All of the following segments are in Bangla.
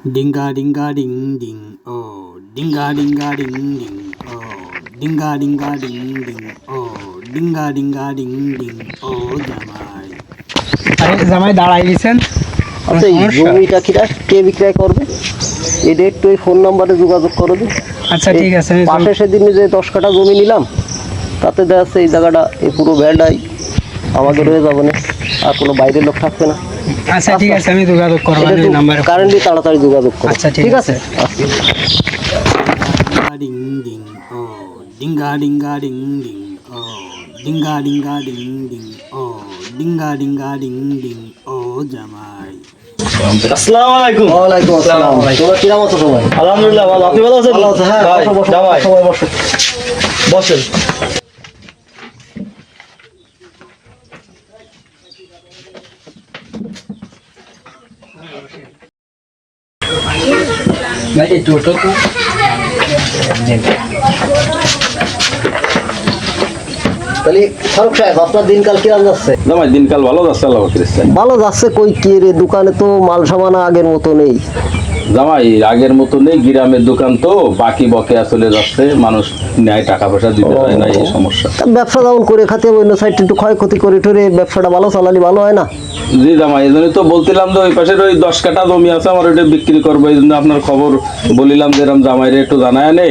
Dinga dinga ding ding oh. Dinga dinga ding ding oh. Dinga dinga ding ding oh. Dinga dinga ding ding oh জামাই। আরে জামাই দাঁড়াই গেছেন? আচ্ছা এই? জমিটা কিনা কে বিক্রয় করবে? এটা একটু এই ফোন নাম্বারে যোগাযোগ করে দিন। আচ্ছা ঠিক আছে আমি পাশে সেদিন যে দশ কাঠা জমি নিলাম তাতে দেখা যাচ্ছে এই জায়গাটা এই পুরো ভ্যানটাই আমাদের হয়ে যাবে না আর কোনো বাইরের লোক থাকবে না। আচ্ছা ঠিক আছে আমি যোগাযোগ করব এই নাম্বারে কারেন্টলি তাড়াতাড়ি যোগাযোগ করো। আচ্ছা, ঠিক আছে। ডিং আচ্ছা। dinga ding ding ding ding oh dinga dinga ding ding oh dinga dinga ding ding oh জামাই। আসসালামু আলাইকুম। ওয়ালাইকুম আসসালাম। তোমরা কিরাম আছো সবাই? আলহামদুলিল্লাহ ভালো। আপনি ভালো আছেন? ভালো আছো হ্যাঁ ভাই, বসো, বসো, জামাই, সবাই বসো বসেন তাহলে ফারুক সাহেব আপনার দিনকাল কিরাম যাচ্ছে? জামাই দিনকাল ভালো যাচ্ছে আল্লাহ ভালো যাচ্ছে কই কি রে দোকানে তো মাল সামান আগের মতো নেই। জামাই আগের মতো নেই গ্রামের দোকান তো বাকি বকেয়া চলে যাচ্ছে মানুষ ন্যায় টাকা পয়সা দিতে পারে না এই সমস্যা। ব্যবসা যেমন করে খাতে অন্য সাইডটা একটু ক্ষয়ক্ষতি করে টরে ব্যবসাটা ভালো চালালে ভালো হয় না? জি জামাই এই জন্যই তো বলছিলাম যে ওই পাশের ওই দশ কাটা জমি আছে আমার ওইটা বিক্রি করব এই জন্য আপনার খবর বলিলাম যে এরকম জামাইরে একটু জানায় নে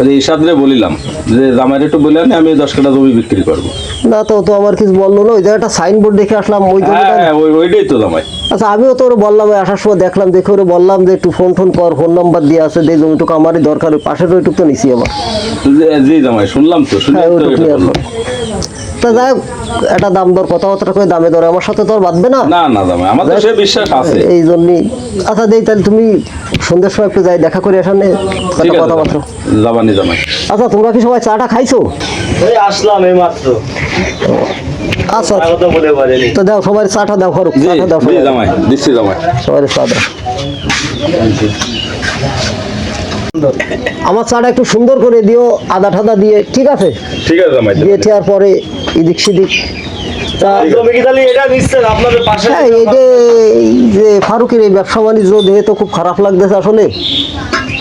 ওই ইসাদরে বলিলাম যে জামাইরে একটু বলে আনে আমি দশ কাটা জমি বিক্রি করব। না তো তো আমার কিছু বলল না ওই জায়গাটা সাইনবোর্ড দেখে আসলাম ওই হ্যাঁ জমিটা হ্যাঁ, ওই ওইটাই তো জামাই। আচ্ছা আমিও তো ওরে বললাম ওই আসার সময় দেখলাম দেখে ওরে বললাম যে একটু ফোন টোন কর ফোন নাম্বার দিয়ে আছে যে জমিটুকু আমারই দরকার ওই পাশের ওইটুকু তো নিছি আমার জি- জামাই শুনলাম তো শুনে হ্যাঁ তো যাই হোক, একটা দাম দর কথাবার্তা করে দামে দরে। আমার সাথে তো আর বাঁধবে না। না না আমার তো সে বিশ্বাস আছে। এই জন্যই আচ্ছা দেই তাহলে তুমি সন্ধ্যের সময় একটু যাই দেখা করে আসার নে। ঠিক আছে কথাবার্তা। জামাই। জামাই। আচ্ছা তোমরা কি সবাই চাটা খাইছো? এই আসলাম এই মাত্র আচ্ছা। পারিনি তো দাও সবাই চাটা দাও ফারুক চাটা দাও জামাই। দিচ্ছি জামাই। সবাই চা দাও আমার চাটা একটু সুন্দর করে দিও আদা ঠাদা দিয়ে ঠিক আছে? ঠিক আছে জামাই দিয়ে ঠেয়ার পরে এদিক সেদিক। হ্যাঁ ফারুকের এই ব্যবসা বাণিজ্য দেখে তো খুব খারাপ লাগতেছে আসলে।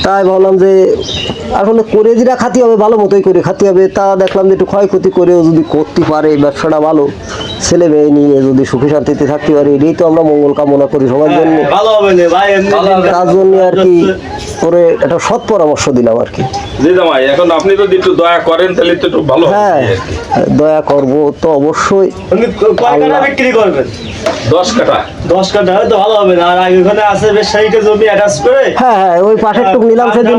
তাই ভাবলাম যে আসলে করে যেটা খাতি হবে ভালো মতোই করে খাতি হবে। তা দেখলাম যে একটু ক্ষয়ক্ষতি করেও যদি করতে পারে এই ব্যবসাটা ভালো ছেলে মেয়ে নিয়ে যদি সুখী শান্তিতে থাকতে পারে এটাই তো আমরা মঙ্গল কামনা করি সবার জন্য। ভাই এমনি তার জন্য আর কি। করে একটা সৎ পরামর্শ দিলাম আর কি। এখন আপনি যদি একটু দয়া করেন তাহলে তো একটু ভালো হ্যাঁ দয়া করব তো অবশ্যই। বিক্রি করবেন? দশ কাটা দশ কাটা হয়তো ভালো হবে না। আর আগে ওখানে আছে বেশ সাইডে জমি অ্যাটাচ করে। হ্যাঁ হ্যাঁ ওই পাশের টুক নিলাম সেদিন।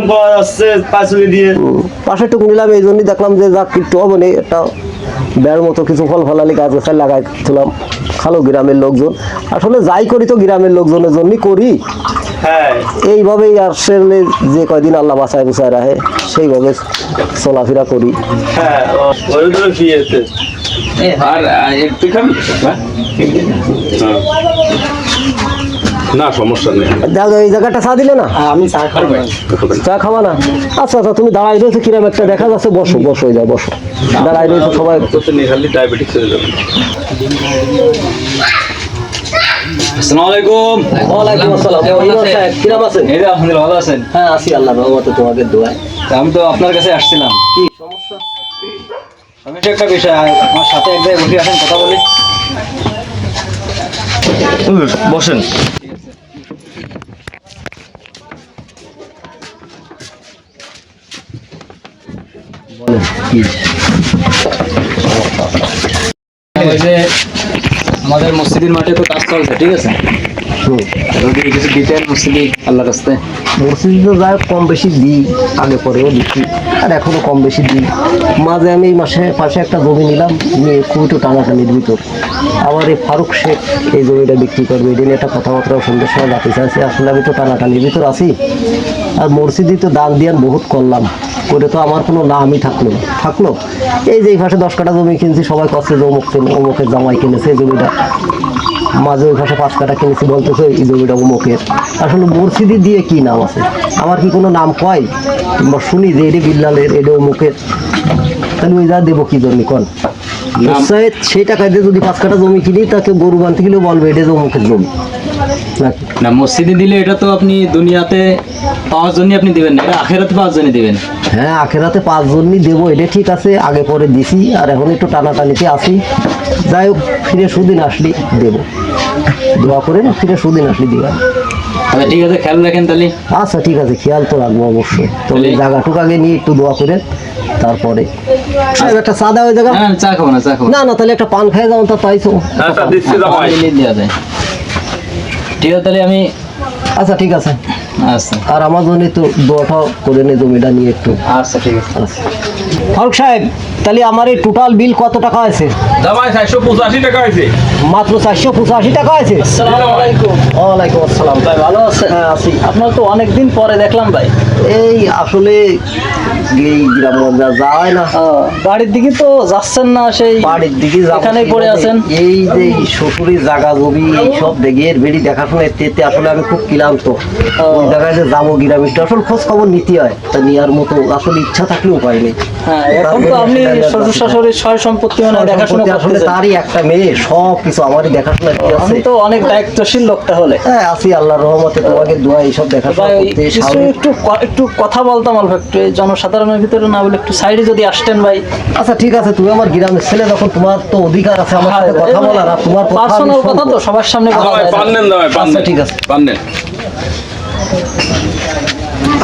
দিয়ে। পাশের টুকু নিলাম এই জন্যই দেখলাম যে যাক একটু হবে না একটা বেড় মতো কিছু ফল ফলালি গাছ গাছাল লাগাইছিলাম। খালো গ্রামের লোকজন। আসলে যাই করি তো গ্রামের লোকজনের জন্যই করি। এইভাবেই আসলে যে কয়দিন আল্লাহ বাঁচায় বুঝায় রাখে সেইভাবে চলাফেরা করি। হ্যাঁ হ্যাঁ? হ্যাঁ। না সমস্যা নেই। এই জায়গাটা চা দিলে না? আমি চা খাব। চা খাওয়া না? আচ্ছা আচ্ছা তুমি দাঁড়াই রয়েছো কিরম একটা দেখা যাচ্ছে বসো বসো এই যায় বসো। দাঁড়াই রয়েছো সবাই। তো ডায়াবেটিস হয়ে যাবে। আসসালামু। আলাইকুম ওয়ালাইকুম আসসালাম কিরম আছেন? এই আলহামদুলিল্লাহ ভালো আছেন। হ্যাঁ আছি আল্লাহ রহমতে তোমাদের দোয়ায়। আমি তো আপনার কাছে আসছিলাম। কি সমস্যা? আমি একটা বিষয় আমার সাথে এক জায়গায় বসে আসেন কথা বলি। বসেন। ওই যে আমাদের মসজিদের মাঠে তো কাজ চলছে ঠিক আছে? যদি কিছু দিতেন মসজিদ আল্লাহ রাস্তায়। মসজিদ তো যাই হোক কম বেশি দিই আগে পরেও দিচ্ছি। আর এখনও কম বেশি দিই মাঝে আমি এই মাসে পাশে একটা জমি নিলাম, নিয়ে খুব একটু টানাটানির ভিতর আবার এই ফারুক শেখ এই জমিটা বিক্রি করবে, এটা নিয়ে একটা কথাবার্তা সন্ধ্যের সময় রাখতে চাইছি। আসলে আমি তো টানাটানির ভিতর আছি। আর মসজিদে তো দান দিয়ান বহুত করলাম। করে তো আমার কোনো নামই থাকল থাকল? এই যে এই পাশে দশ কাটা জমি কিনছি, সবাই কষ্ট অমুক অমুকের জামাই কিনেছে এই জমিটা। মাঝে ওই পাশে পাঁচ কাটা কিনেছি বলতেছে এই জমিটা অমুকের। আসলে মসজিদে দিয়ে কি নাম আছে? আমার কি কোনো নাম কয়? কিংবা শুনি যে এটি বিল্লালের এটি অমুকের। তাহলে ওই যা দেবো কি জমি কন? সেই টাকা দিয়ে যদি পাঁচ কাটা জমি কিনি তাকে গরু বানতে গেলেও বলবে এটা অমুকের জমি। না মসজিদে দিলে এটা তো আপনি দুনিয়াতে পাওয়ার জন্য আপনি দিবেন না এটা আখেরাতে পাওয়ার জন্য দিবেন। হ্যাঁ আখেরাতে পাঁচজনই দেবো এটা ঠিক আছে আগে পরে দিছি আর এখন একটু টানাটানিতে আসি যাই হোক ফিরে সুদিন আসলি দেবো। দোয়া করে না ফিরে সুদিন আসলি দিবা। তাহলে ঠিক আছে খেয়াল রাখেন তাহলে। আচ্ছা ঠিক আছে খেয়াল তো রাখব অবশ্যই। তবে তাহলে- জায়গাটুক আগে নিয়ে একটু দোয়া করে তারপরে। একটা সাদা হয়ে জায়গা। না না, চা খাব না চা খাব। না না তাহলে একটা পান খেয়ে যাও তা আচ্ছা দিচ্ছি জামাই পানি দেওয়া যায় ঠিক আছে তাহলে আমি আচ্ছা ঠিক আছে। আচ্ছা। আর আমার জন্য তো দোয়াটাও করে নে জমিটা নিয়ে একটু। আচ্ছা ঠিক আছে। আচ্ছা। ফারুক সাহেব তাহলে আমার এই টোটাল বিল কত টাকা আছে? চারশো পঁচাশি টাকা আছে মাত্র চারশো পঁচাশি টাকা আছে? ওয়ালাইকুম আসসালাম। ভাই ভালো আছেন? হ্যাঁ আছি। আপনার তো অনেকদিন পরে দেখলাম ভাই। এই আসলে এই গ্রামগঞ্জে যায় না। বাড়ির দিকে তো যাচ্ছেন না সেই বাড়ির দিকে যাব এখানেই পড়ে আছেন? এই যে এই শ্বশুরের জায়গা জমি এইসব দেখে এর বেড়ি দেখাশোনা এতে আসলে আমি খুব ক্লান্ত। ওই জায়গায় যে যাব গ্রামে একটু আসলে খোঁজ খবর নিতে হয়। তা নেওয়ার মতো আসলে ইচ্ছা থাকলেও উপায় নেই। হ্যাঁ এখন তো আপনি শ্বশুর শাশুড়ির সয় সম্পত্তি মানে দেখাশোনা আসলে তারই একটা মেয়ে সব কিছু আমারই দেখাশোনা কি আছে? তো অনেক দায়িত্বশীল লোক তাহলে হ্যাঁ আছি আল্লাহর রহমতে তোমাকে দোয়া এইসব দেখাশোনা করতে একটু একটু কথা বলতাম অল্প একটু এই জনসাধারণের ভিতরে না বলে একটু সাইডে যদি আসতেন ভাই। আচ্ছা ঠিক আছে তুমি আমার গ্রামের ছেলে যখন তোমার তো অধিকার আছে আমার সাথে কথা বলার আর তোমার কথা পার্সোনাল কথা তো সবার সামনে বলা যায়। যায় না। ভাই আচ্ছা, ঠিক আছে। পান্নেন।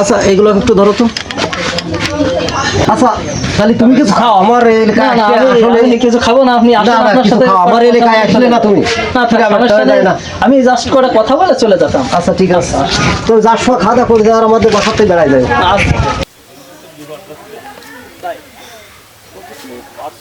আচ্ছা এগুলো একটু ধরো তো। আচ্ছা তাহলে তুমি কিছু খাও আমার এলাকায় আসলে- কিছু খাব না আপনি আপনার সাথে খাও। আমার এলাকায় আসলে না তুমি। না। আমি জাস্ট করে কথা বলে চলে যেতাম আচ্ছা ঠিক আছে তো যার সময় খাওয়া দাওয়া করে দেওয়ার আমাদের বাসাতে বেড়াই যায়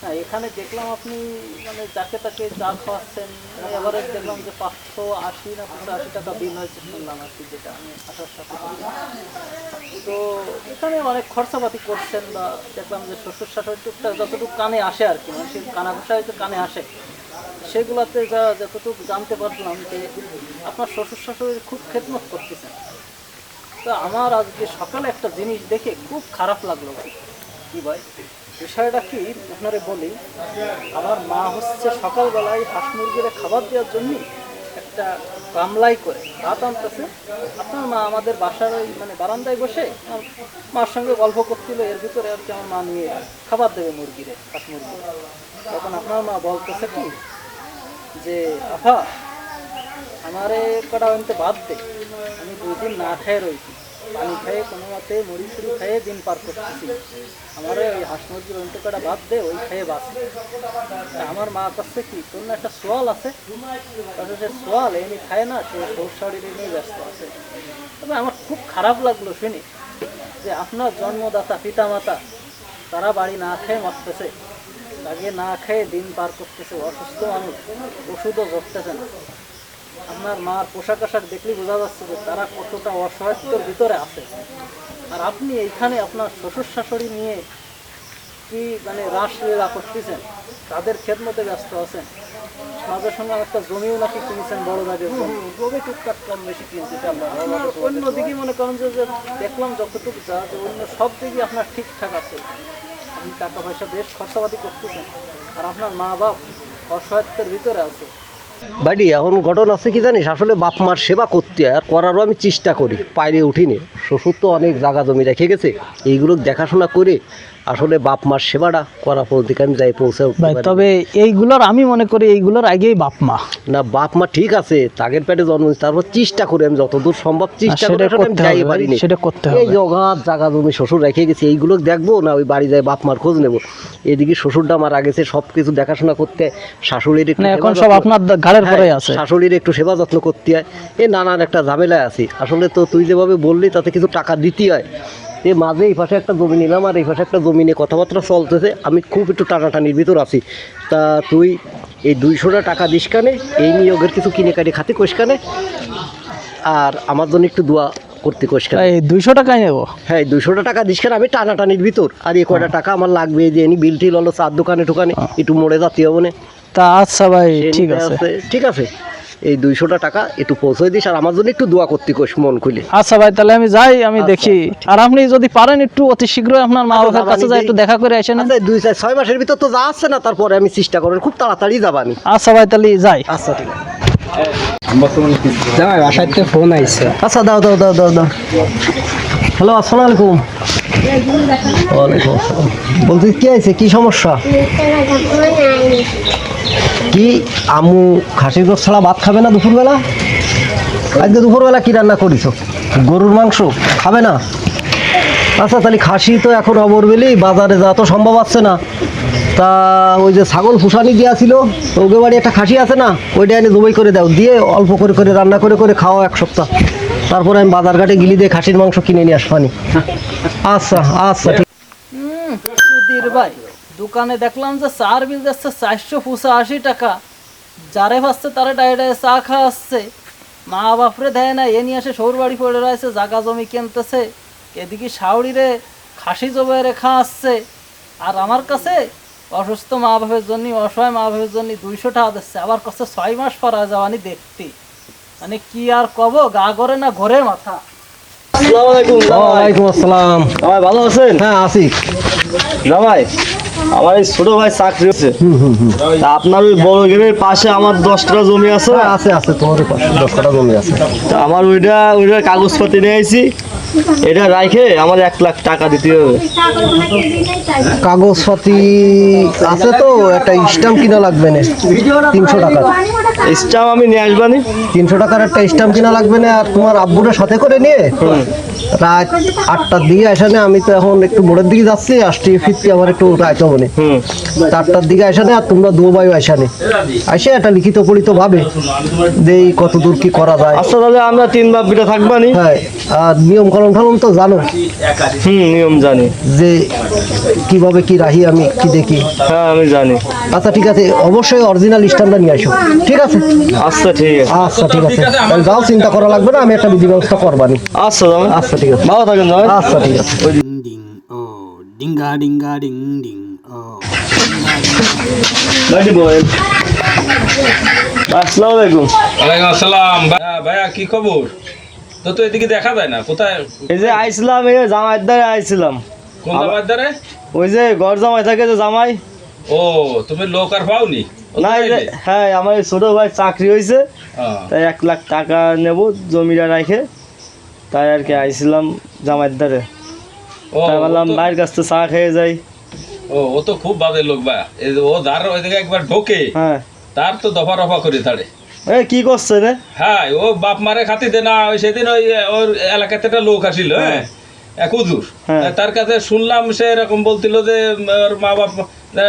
হ্যাঁ এখানে দেখলাম আপনি মানে যাকে তাকে চা খাওয়াচ্ছেন এবারে দেখলাম যে পাঁচশো আশি না পাঁচশো আশি টাকা বিল হয়েছে শুনলাম আর কি, যেটা আমি আসার সাথে তো এখানে অনেক খরচাপাতি করছেন বা দেখলাম যে শ্বশুর শাশুড়ি টুকটাক যতটুকু কানে আসে আর কি মানুষের কানা ঘোষা হয়তো কানে আসে। সেগুলোতে যা যতটুকু জানতে পারলাম যে আপনার শ্বশুর শাশুড়ি খুব খেদমত করতেছেন। তো আমার আজকে সকালে একটা জিনিস দেখে খুব খারাপ লাগল কি ভাই? বিষয়টা কি? আপনারা বলি, আমার মা হচ্ছে সকালবেলায় হাঁস মুরগিরে খাবার দেওয়ার জন্য একটা গামলাই করে ভাত আনতেছে। আপনার মা আমাদের বাসার ওই মানে বারান্দায় বসে মার সঙ্গে গল্প করছিল, এর ভিতরে আর কি আমার মা নিয়ে খাবার দেবে মুরগিরে, হাঁস মুরগি। তখন আপনার মা বলতেছে কি, যে, আফা, আমারে কটা অন্তে বাদ দে, আমি দুই দিন না খেয়ে রয়েছি। পানি খেয়ে কোনো মতে মুড়ি খেয়ে দিন পার করতেছি। আমার ওই হাঁস মুরগির অন্ত কটা বাদ দে, ওই খেয়ে বাঁচি। আমার মা কাছে কি তোর না একটা সোয়াল আছে? তাহলে সে সোয়াল এমনি খায় না, সে সৌসাড়ির নিয়ে ব্যস্ত আছে। তবে আমার খুব খারাপ লাগল, শুনি, যে আপনার জন্মদাতা, পিতামাতা, তারা বাড়ি না খেয়ে মরতেছে। আগে না খেয়ে দিন পার করতেছে, অসুস্থ মানুষ, ওষুধও ধরতেছে না। আপনার মার পোশাক আশাক দেখলেই বোঝা যাচ্ছে যে তারা কতটা অসহায়ত্বর ভিতরে আছে। আর আপনি এইখানে আপনার শ্বশুর শাশুড়ি নিয়ে কি মানে রাস রাসলীলা করতেছেন? তাদের খেদমতে ব্যস্ত আছেন। মাঝের সঙ্গে একটা জমিও নাকি কিনেছেন বড় দাগের জমি টুকটাক কম বেশি কিনতেছে অন্যদিকে মনে করেন যে যে দেখলাম যতটুকু যা যে অন্য সব দিকে আপনার ঠিকঠাক আছে। আপনি টাকা পয়সা বেশ খরচাপাতি করতেছেন। আর আপনার মা বাপ অসহায়ত্বের ভিতরে আছে। বাড়ি, এখন ঘটনা আছে কি জানিস? আসলে বাপ মার সেবা করতে আর করারও আমি চেষ্টা করি পাইরে উঠিনি। শ্বশুর তো অনেক জায়গা জমি রেখে গেছে, এইগুলো দেখাশোনা করে আসলে বাপ মার সেবাটা করা পর্যন্ত আমি যাই পৌঁছে পারি। তবে এইগুলোর আমি মনে করি এইগুলোর আগেই বাপ মা। না বাপ মা ঠিক আছে তাগের পেটে জন্ম তারপর চেষ্টা করি আমি যতদূর সম্ভব চেষ্টা করে আমি যাই পারিনি সেটা করতে এই হবে। জগাত জায়গা জমি শ্বশুর রেখে গেছে এইগুলো দেখব না ওই বাড়ি যায় বাপ মার খোঁজ নেব। এদিকে শ্বশুরটা মারা গেছে সব কিছু দেখাশোনা করতে শাশুড়ির একটু এখন সব আপনার ঘাড়ের হ্যাঁ, আছে। শাশুড়ির একটু সেবা যত্ন করতে হয়। এ নানান একটা ঝামেলায় আছি। আসলে তো তুই যেভাবে বললি তাতে কিছু টাকা দিতে হয়। এ মাঝে এই পাশে একটা জমি নিলাম আর এই পাশে একটা জমি নিয়ে কথাবার্তা চলতেছে। আমি খুব একটু টানাটানির ভিতর আছি। তা তুই এই দুইশোটা টাকা দিস কানে এই নিয়োগের কিছু কিনে কাটি খাতে কোষ কানে আর আমার জন্য একটু দোয়া করতে কোষ কানে। এই দুইশো টাকায় নেব। হ্যাঁ দুইশোটা টাকা দিস কানে আমি টানাটানির ভিতর। আর এ কয়টা টাকা আমার লাগবে যে এনি বিল টিল হলো চার দোকানে টোকানে একটু মোড়ে যাতে হবে না। তা আচ্ছা ভাই ঠিক আছে। ঠিক আছে? এই দুইশোটা টাকা একটু পৌঁছে দিস আর আমার জন্য একটু দোয়া করতে কোস মন খুলে আচ্ছা ভাই তাহলে আমি যাই আমি দেখি। আর আপনি যদি পারেন একটু অতি শীঘ্রই আপনার মা বাবার কাছে যাই একটু দেখা। করে আসেন আচ্ছা, দুই চার ছয় মাসের ভিতর তো যা আসছে না তারপরে আমি চেষ্টা করব খুব তাড়াতাড়ি যাবানি আচ্ছা ভাই তাহলে যাই। আচ্ছা ঠিক আছে। আচ্ছা দাও দাও দাও দাও দাও। হ্যালো, আসসালামু আলাইকুম। ওয়ালাইকুম আসসালাম। বলছি, কি আছে কি সমস্যা? কি, আমু খাসির গোস ছাড়া ভাত খাবে না দুপুরবেলা? আজকে দুপুরবেলা কি রান্না করিস গরুর মাংস খাবে না? আচ্ছা তাহলে খাসি তো এখন অবরবেলি বাজারে যা তো সম্ভব আছে না। তা ওই যে ছাগল ফুসানি দেওয়া ছিল ওকে বাড়ি একটা খাসি আছে না, ওইটা এনে জবাই করে দাও, দিয়ে অল্প করে করে রান্না করে করে খাওয়া এক সপ্তাহ। তারপরে আমি বাজার ঘাটে গিলি দিয়ে খাসির মাংস কিনে নিয়ে আসবানি আচ্ছা আচ্ছা ঠিক। ভাই, দোকানে দেখলাম যে চার বিল যাচ্ছে চারশো পঁচা আশি টাকা। যারে ভাসছে তারা ডায়ে চা খাওয়াচ্ছে। মা বাপরে দেয় না, এ নিয়ে আসে সৌর বাড়ি পড়ে রয়েছে, জাগা জমি কিনতেছে। এদিকে শাওড়িরে খাসি জবাই রেখা আসছে। আর আমার কাছে অসুস্থ মা বাপের জন্য অসহায় মা বাপের জন্য দুইশো টাকা দিচ্ছে আবার কাছে ছয় মাস পরা যাওয়ানি দেখতে মানে কি আর কব গা করে না ঘরের মাথা। ওয়ালাইকুম আসসালাম। ভাই ভালো আছেন? হ্যাঁ আসি জামাই আমার এই ছোট ভাই চাকরি হচ্ছে আপনার ওই বড় পাশে আমার দশটা জমি আছে হ্যাঁ আছে আছে তোমার পাশে দশ জমি আছে। আমার ওইটা ওইটা কাগজপাতি নিয়ে আইছি। এটা রাখে আমার এক লাখ টাকা দিতে হবে। কাগজপাতি আছে তো একটা স্ট্যাম্প কিনা লাগবে না তিনশো টাকা আমি নিয়ে আসবানি তিনশো টাকার একটা স্ট্যাম্প কিনা লাগবে না আর তোমার আব্বুটা সাথে করে নিয়ে রাত আটটার দিকে আসানে আমি তো এখন একটু ভোরের দিকে যাচ্ছি আসছি ফিরছি আমার একটু রাইতে হবে হুম। আটটার দিকে আসানে আর তোমরা দু আসানে আসে একটা লিখিত পড়িত ভাবে দেই কত দূর কি করা যায়। আচ্ছা তাহলে আমরা তিন বাপ বিটা থাকবানি হ্যাঁ আর নিয়ম কানুন ঠানুন তো জানো। হুম নিয়ম জানি। যে কীভাবে কি রাহি আমি কি দেখি। হ্যাঁ আমি জানি। আচ্ছা ঠিক আছে অবশ্যই অরিজিনাল স্ট্যাম্পটা নিয়ে আসো। ঠিক আছে? আচ্ছা ঠিক আছে। আচ্ছা ঠিক আছে। তাহলে যাও চিন্তা করা লাগবে না আমি একটা বিধি ব্যবস্থা করবানি। আচ্ছা জামাই। আচ্ছা ঠিক আছে। ভালো থাকেন জামাই। আচ্ছা ঠিক আছে। dinga ding ding oh. ভাইটি আসসালামু আলাইকুম। ওয়ালাইকুম আসসালাম। ভাইয়া ভাইয়া কি খবর? তো তো এদিকে দেখা যায় না। কোথায় এই যে আইছিলাম এই জামাইয়ের দ্বারা আইছিলাম। কোন জামাইয়ের দ্বারে ওই যে ঘর জামাই থাকে যে জামাই। ও তুমি লোক আর পাওনি? না হ্যাঁ আমার ছোট ভাই চাকরি হয়েছে হ্যাঁ। তাই এক লাখ টাকা নেব জমিটা রেখে তাই আর কি আইছিলাম জামাইয়ের দ্বারে ও তাই ও বললাম ভাইয়ের কাছ থেকে চা খেয়ে যাই। ও ও তো খুব বাজে লোক ও যার ওই দিকে একবার ঢোকে হ্যাঁ। তার তো দফা রফা করে ছাড়ে এ কি করছে রে? হ্যাঁ ও বাপ মারে খাতি দে না ওই সেদিন ওই ওর এলাকাতে একটা লোক আসিল হ্যাঁ? এক হুজুর। হ্যাঁ। তার কাছে শুনলাম সে এরকম বলছিল যে ওর মা বাপ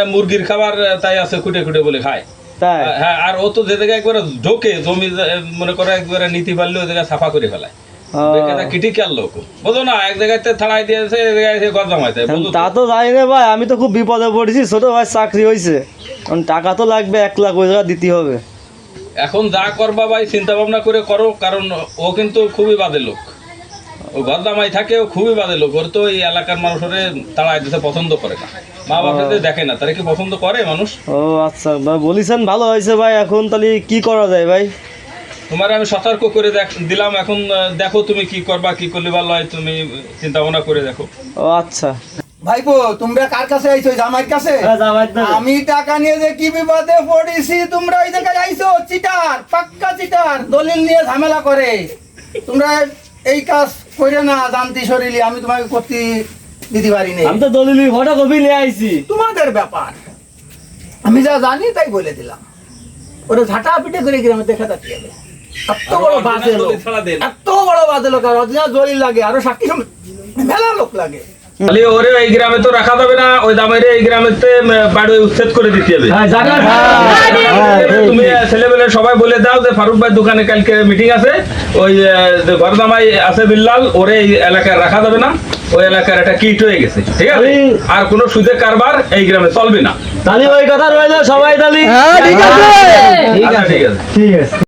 মুরগির খাবার তাই আছে খুঁটে খুঁটে বলে খায়। হ্যাঁ আর ও তো যে জায়গায় একবারে ঢোকে জমি মনে করে একবারে নীতি পারলে ওই জায়গায় সাফা করে ফেলায়। তো? তা জানি ভাই আমি তো খুব বিপদে পড়েছি ছোট ভাই চাকরি হয়েছে টাকা তো লাগবে এক লাখ ওই জায়গা দিতে হবে। এখন যা করবা ভাই চিন্তা ভাবনা করে করো কারণ ও কিন্তু খুবই বাদে লোক। ও জামাই থাকে ও খুবই বাদে লোক। ওর তো এই এলাকার মানুষের তাড়াই দিতে পছন্দ করে না। মা বাপেদের দেখে না তারা কি পছন্দ করে মানুষ? ও আচ্ছা ভাই বলিছেন ভালো হয়েছে ভাই এখন তাহলে কি করা যায় ভাই? তোমার আমি সতর্ক করে দেখ- দিলাম এখন দেখো তুমি কি করবা কি করলে ভালো হয় তুমি চিন্তা ভাবনা করে দেখো। ও আচ্ছা। ভাইপো তোমরা কার কাছে আইছো? জামাইয়ের কাছে? হ্যাঁ, দ্বারে। আমি টাকা নিয়ে যে কি বিপদে পড়েছি তোমরা ওই জায়গায় আইছো? চিটার পাক্কা চিটার দলিল নিয়ে ঝামেলা করে। তোমরা এই কাজ করে না জানতি শরীরে আমি তোমাকে করতে দিতে পারি নাই। আমি তো দলিলি ফটোকপি নিয়ে আইছি। তোমাদের ব্যাপার। আমি যা জানি তাই বলে দিলাম। ওরা ঝাঁটা পিটে করে গ্রামে দেখা থাকি এত বড় বাজে লোক। এত বড় বাজে লোক। আর অরিজিনাল দলিল লাগে আরও সাক্ষী মেলা লোক লাগে। খালি ওরে এই গ্রামে তো রাখা যাবে না ওই দামের এই গ্রামেতে বাড়ি উচ্ছেদ করে দিতে হবে। হ্যাঁ তুমি ছেলেবেলে সবাই বলে দাও যে ফারুক ভাই দোকানে কালকে মিটিং আছে। ওই ঘর আছে বিল্লাল ওরে এই এলাকায় রাখা যাবে না। ওই এলাকার একটা কিট হয়ে গেছে ঠিক আছে? আর। কোনো সুদে কারবার এই গ্রামে চলবে না। তাহলে ওই কথা রইল সবাই তাহলে। হ্যাঁ ঠিক আছে। আচ্ছা, ঠিক আছে। ঠিক আছে।